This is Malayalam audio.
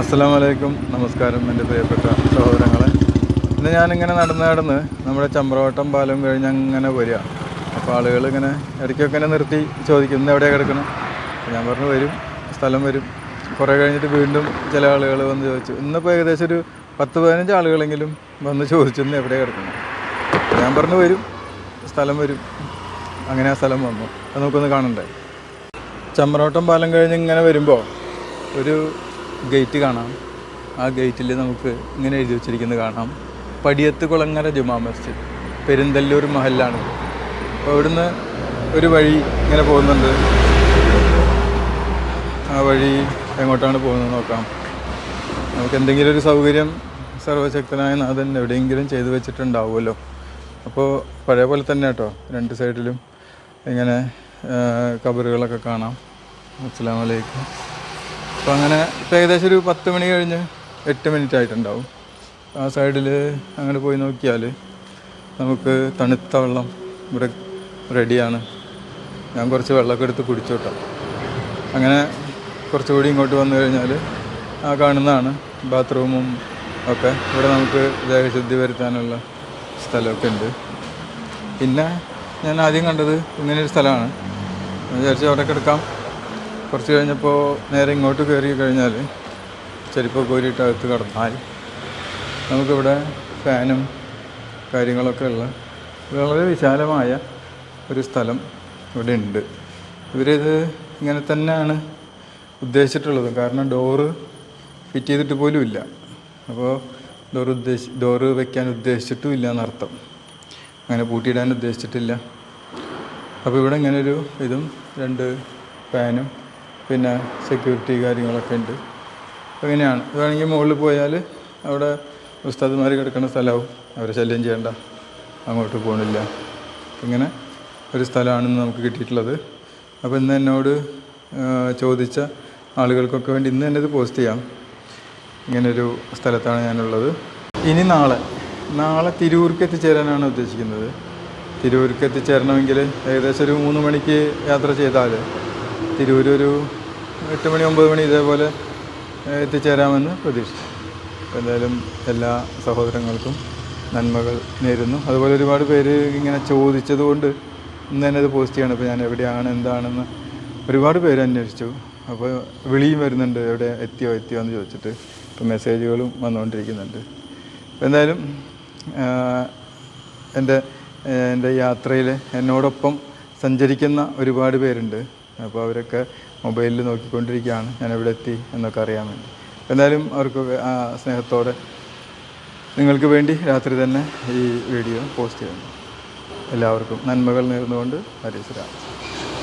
അസ്സാം നമസ്കാരം എന്റെ പ്രിയപ്പെട്ട സഹോദരങ്ങളെ. ഇന്ന് ഞാനിങ്ങനെ നടന്ന് നടന്ന് നമ്മുടെ ചമ്പ്രവട്ടം പാലം കഴിഞ്ഞ് അങ്ങനെ വരിക. അപ്പോൾ ആളുകൾ ഇങ്ങനെ ഇടയ്ക്കൊക്കെ ഇങ്ങനെ നിർത്തി ചോദിക്കും ഇന്ന് എവിടെയാണ് കിടക്കണം? ഞാൻ പറഞ്ഞു വരും സ്ഥലം വരും. കുറേ കഴിഞ്ഞിട്ട് വീണ്ടും ചില ആളുകൾ വന്ന് ചോദിച്ചു. ഇന്നിപ്പോൾ ഏകദേശം ഒരു പത്ത് പതിനഞ്ച് ആളുകളെങ്കിലും വന്ന് ചോദിച്ചു ഇന്ന് എവിടെയാണ് കിടക്കണം? ഞാൻ പറഞ്ഞു വരും സ്ഥലം വരും. അങ്ങനെ ആ സ്ഥലം വന്നു. അത് നമുക്കൊന്ന് കാണണ്ടേ? ചമ്പ്രവട്ടം പാലം കഴിഞ്ഞ് ഇങ്ങനെ വരുമ്പോൾ ഒരു ഗേറ്റ് കാണാം. ആ ഗേറ്റിൽ നമുക്ക് ഇങ്ങനെ എഴുതി വെച്ചിരിക്കുന്നത് കാണാം. പടിയത്ത് കുളങ്ങര ജുമാ മസ്ജിദ്. പെരിന്തല്ലൂർ മഹലാണ് അപ്പോൾ ഇവിടുന്ന് ഒരു വഴി ഇങ്ങനെ പോകുന്നുണ്ട്. ആ വഴി എങ്ങോട്ടാണ് പോകുന്നത് നോക്കാം. നമുക്ക് എന്തെങ്കിലും ഒരു സൗകര്യം സർവശക്തനായ നാഥൻ എവിടെയെങ്കിലും ചെയ്തു വെച്ചിട്ടുണ്ടാവുമല്ലോ. അപ്പോൾ പഴയ പോലെ തന്നെ കേട്ടോ രണ്ട് സൈഡിലും ഇങ്ങനെ കബറുകളൊക്കെ കാണാം. അസ്സാം വലൈക്കും അപ്പോൾ അങ്ങനെ ഇപ്പോൾ ഏകദേശം ഒരു പത്ത് മണി കഴിഞ്ഞ് എട്ട് മിനിറ്റ് ആയിട്ടുണ്ടാവും. ആ സൈഡിൽ അങ്ങനെ പോയി നോക്കിയാൽ നമുക്ക് തണുത്ത വെള്ളം ഇവിടെ റെഡിയാണ് ഞാൻ കുറച്ച് വെള്ളമൊക്കെ എടുത്ത് കുടിച്ചു കേട്ടോ അങ്ങനെ കുറച്ചുകൂടി ഇങ്ങോട്ട് വന്നു കഴിഞ്ഞാൽ ആ കാണുന്നതാണ് ബാത്റൂമും ഒക്കെ. ഇവിടെ നമുക്ക് ദേഹശുദ്ധി വരുത്താനുള്ള സ്ഥലമൊക്കെ ഉണ്ട്. പിന്നെ ഞാൻ ആദ്യം കണ്ടത് ഇങ്ങനെയൊരു സ്ഥലമാണ്. വിചാരിച്ചു അവിടെ കിടക്കാം. കുറച്ച് കഴിഞ്ഞപ്പോൾ നേരെ ഇങ്ങോട്ട് കയറി കഴിഞ്ഞാൽ ചെരുപ്പ് കോരിയിട്ട് അകത്ത് കടന്നാൽ നമുക്കിവിടെ ഫാനും കാര്യങ്ങളൊക്കെ ഉള്ള വളരെ വിശാലമായ ഒരു സ്ഥലം ഇവിടെ ഉണ്ട്. ഇവരിത് ഇങ്ങനെ തന്നെയാണ് ഉദ്ദേശിച്ചിട്ടുള്ളത്. കാരണം ഡോറ് ഫിറ്റ് ചെയ്തിട്ട് പോലും ഇല്ല. അപ്പോൾ ഡോർ ഉദ്ദേശി ഡോറ് വെക്കാൻ ഉദ്ദേശിച്ചിട്ടും ഇല്ല എന്നർത്ഥം. അങ്ങനെ പൂട്ടിയിടാൻ ഉദ്ദേശിച്ചിട്ടില്ല. അപ്പോൾ ഇവിടെ ഇങ്ങനെ ഒരു ഇതും രണ്ട് ഫാനും പിന്നെ സെക്യൂരിറ്റി കാര്യങ്ങളൊക്കെ ഉണ്ട്. അങ്ങനെയാണ് ഇങ്ങനെയാണ്. ഇത് വേണമെങ്കിൽ മുകളിൽ പോയാൽ അവിടെ ഉസ്താദ്മാർ കിടക്കുന്ന സ്ഥലമാവും. അവരെ ശല്യം ചെയ്യണ്ട. അങ്ങോട്ട് പോകണില്ല ഇങ്ങനെ ഒരു സ്ഥലമാണെന്ന് നമുക്ക് കിട്ടിയിട്ടുള്ളത്. അപ്പോൾ ഇന്ന് എന്നോട് ചോദിച്ച ആളുകൾക്കൊക്കെ വേണ്ടി ഇന്ന് തന്നെ ഇത് പോസ്റ്റ് ചെയ്യാം. ഇങ്ങനൊരു സ്ഥലത്താണ് ഞാനുള്ളത്. ഇനി നാളെ നാളെ തിരൂർക്ക് എത്തിച്ചേരാനാണ് ഉദ്ദേശിക്കുന്നത്. തിരൂർക്ക് എത്തിച്ചേരണമെങ്കിൽ ഏകദേശം ഒരു മൂന്ന് മണിക്ക് യാത്ര ചെയ്താൽ തിരൂരൊരു എട്ട് മണി ഒമ്പത് മണി ഇതേപോലെ എത്തിച്ചേരാമെന്ന് പ്രതീക്ഷിച്ചു. എന്തായാലും എല്ലാ സഹോദരങ്ങൾക്കും നന്മകൾ നേരുന്നു. അതുപോലെ ഒരുപാട് പേര് ഇങ്ങനെ ചോദിച്ചത് കൊണ്ട് ഇന്ന് തന്നെ അത് പോസ്റ്റ് ചെയ്യണം. ഇപ്പോൾ ഞാൻ എവിടെയാണ് എന്താണെന്ന് ഒരുപാട് പേര് അന്വേഷിച്ചു. അപ്പോൾ വിളിയും വരുന്നുണ്ട് എവിടെ എത്തിയോ എത്തിയോ എന്ന് ചോദിച്ചിട്ട്. ഇപ്പോൾ മെസ്സേജുകളും വന്നുകൊണ്ടിരിക്കുന്നുണ്ട്. എന്തായാലും എന്റെ എന്റെ യാത്രയിൽ എന്നോടൊപ്പം സഞ്ചരിക്കുന്ന ഒരുപാട് പേരുണ്ട്. അപ്പോൾ അവരൊക്കെ മൊബൈലിൽ നോക്കിക്കൊണ്ടിരിക്കുകയാണ്. ഞാൻ എവിടെ എത്തി എന്നൊക്കെ അറിയാൻ വേണ്ടി. എന്തായാലും അവർക്ക് സ്നേഹത്തോടെ നിങ്ങൾക്ക് വേണ്ടി രാത്രി തന്നെ ഈ വീഡിയോ പോസ്റ്റ് ചെയ്യുന്നു. എല്ലാവർക്കും നന്മകൾ നേർന്നുകൊണ്ട് ഹരീശ്വര